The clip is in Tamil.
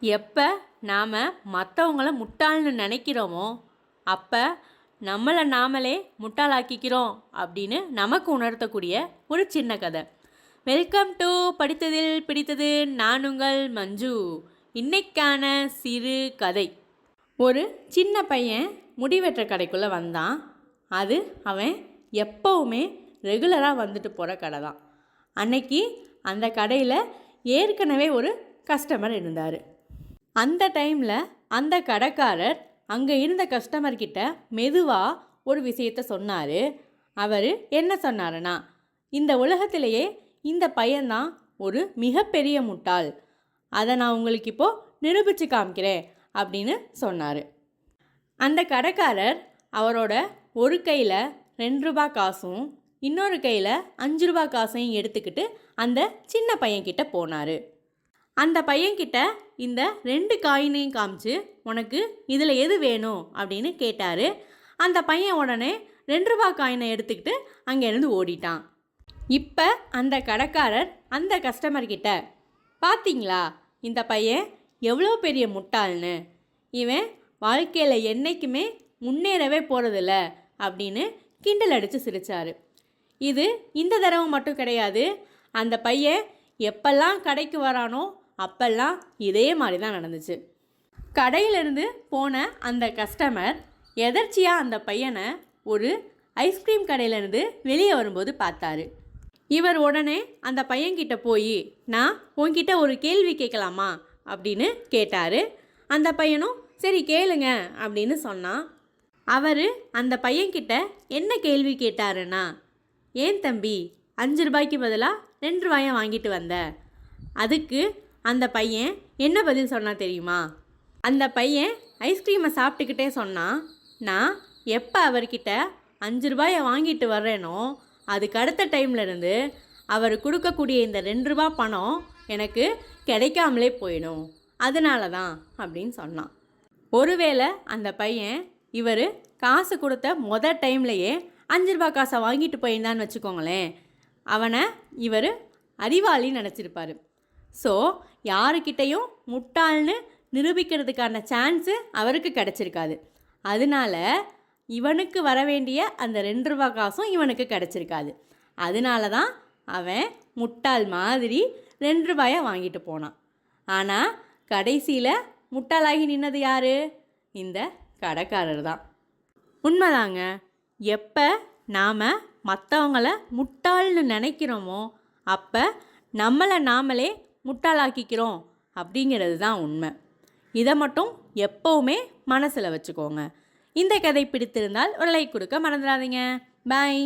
எப்போ நாம் மற்றவங்கள முட்டாள்னு நினைக்கிறோமோ அப்போ நம்மளை நாமளே முட்டாளாக்கிக்கிறோம் அப்படின்னு நமக்கு உணர்த்தக்கூடிய ஒரு சின்ன கதை. வெல்கம் டு படித்ததில் பிடித்தது நான் உங்கள் மஞ்சு. இன்னைக்கான சிறு கதை. ஒரு சின்ன பையன் முடிவெற்ற கடைக்குள்ளே வந்தான். அது அவன் எப்போவுமே ரெகுலராக வந்துட்டு போகிற கடை தான். அன்னைக்கு அந்த கடையில் ஏற்கனவே ஒரு கஸ்டமர் இருந்தார். அந்த டைமில் அந்த கடைக்காரர் அங்கே இருந்த கஸ்டமர் கிட்ட மெதுவாக ஒரு விஷயத்த சொன்னார். அவர் என்ன சொன்னாருன்னா இந்த உலகத்திலேயே இந்த பையன்தான் ஒரு மிகப்பெரிய முட்டாள். அதை நான் உங்களுக்கு இப்போது நிரூபித்து காமிக்கிறேன் அப்படின்னு சொன்னார். அந்த கடைக்காரர் அவரோட ஒரு கையில் ரெண்டு ரூபா காசும் இன்னொரு கையில் அஞ்சு ரூபா காசையும் எடுத்துக்கிட்டு அந்த சின்ன பையன்கிட்ட போனார். அந்த பையன்கிட்ட இந்த ரெண்டு காயினையும் காமிச்சு உனக்கு இதில் எது வேணும்? அப்படின்னு கேட்டார். அந்த பையன் உடனே ரெண்டு ரூபா காயினை எடுத்துக்கிட்டு அங்கேருந்து ஓடிட்டான். இப்போ அந்த கடைக்காரர் அந்த கஸ்டமர்கிட்ட பார்த்தீங்களா இந்த பையன் எவ்வளோ பெரிய முட்டாள்னு? இவன் வாழ்க்கையில் என்றைக்குமே முன்னேறவே போகிறதில்ல அப்படின்னு கிண்டல் அடித்து சிரித்தார் இது இந்த தடவை மட்டும் கிடையாது. அந்த பையன் எப்பெல்லாம் கடைக்கு வரானோ அப்பெல்லாம் இதே மாதிரி தான் நடந்துச்சு. கடையிலிருந்து போன அந்த கஸ்டமர் எதர்ச்சியாக அந்த பையனை ஒரு ஐஸ்கிரீம் கடையிலேருந்து வெளியே வரும்போது பார்த்தாரு. இவர் உடனே அந்த பையன்கிட்ட போய் நான் உன்கிட்ட ஒரு கேள்வி கேட்கலாமா? அப்படின்னு கேட்டார். அந்த பையனும் சரி கேளுங்க அப்படின்னு சொன்னான். அவர் அந்த பையன்கிட்ட என்ன கேள்வி கேட்டாருன்னா ஏன் தம்பி அஞ்சு ரூபாய்க்கு பதிலாக ரெண்டு ரூபாயை வாங்கிட்டு வந்த? அதுக்கு அந்த பையன் என்ன பதில் சொன்னா தெரியுமா? அந்த பையன் ஐஸ்கிரீமை சாப்பிட்டுக்கிட்டே சொன்னான் நான் எப்போ அவர்கிட்ட அஞ்சு ரூபாயை வாங்கிட்டு வர்றேனோ அதுக்கு அடுத்த டைம்லேருந்து அவர் கொடுக்கக்கூடிய இந்த ரெண்டு ரூபா பணம் எனக்கு கிடைக்காமலே போயிடும். அதனால தான் அப்படின்னு சொன்னான். ஒருவேளை அந்த பையன் இவர் காசு கொடுத்த மொத டைம்லையே அஞ்சு ரூபா காசை வாங்கிட்டு போயிருந்தான்னு வச்சுக்கோங்களேன் அவனை இவர் அறிவாளின்னு நினச்சிருப்பாரு. ஸோ யாருக்கிட்டேயும் முட்டாள்னு நிரூபிக்கிறதுக்கான சான்ஸு அவருக்கு கிடச்சிருக்காது. அதனால இவனுக்கு வர வேண்டிய அந்த ரெண்டு ரூபா காசும் இவனுக்கு கிடச்சிருக்காது. அதனால தான் அவன் முட்டாள் மாதிரி ரெண்டு ரூபாயை வாங்கிட்டு போனான். ஆனால் கடைசியில் முட்டாளாகி நின்னது யார்? இந்த கடைக்காரர் தான். உண்மைதாங்க. எப்போ நாம் மற்றவங்கள முட்டாள்னு நினைக்கிறோமோ அப்போ நம்மளை நாமளே முட்டாளாக்கிக்கிறோம் அப்படிங்கிறது தான் உண்மை. இதை மட்டும் எப்போவுமே மனசில் வச்சுக்கோங்க. இந்த கதை பிடித்திருந்தால் ஒரு லைக் கொடுக்க மறந்துடாதீங்க. பாய்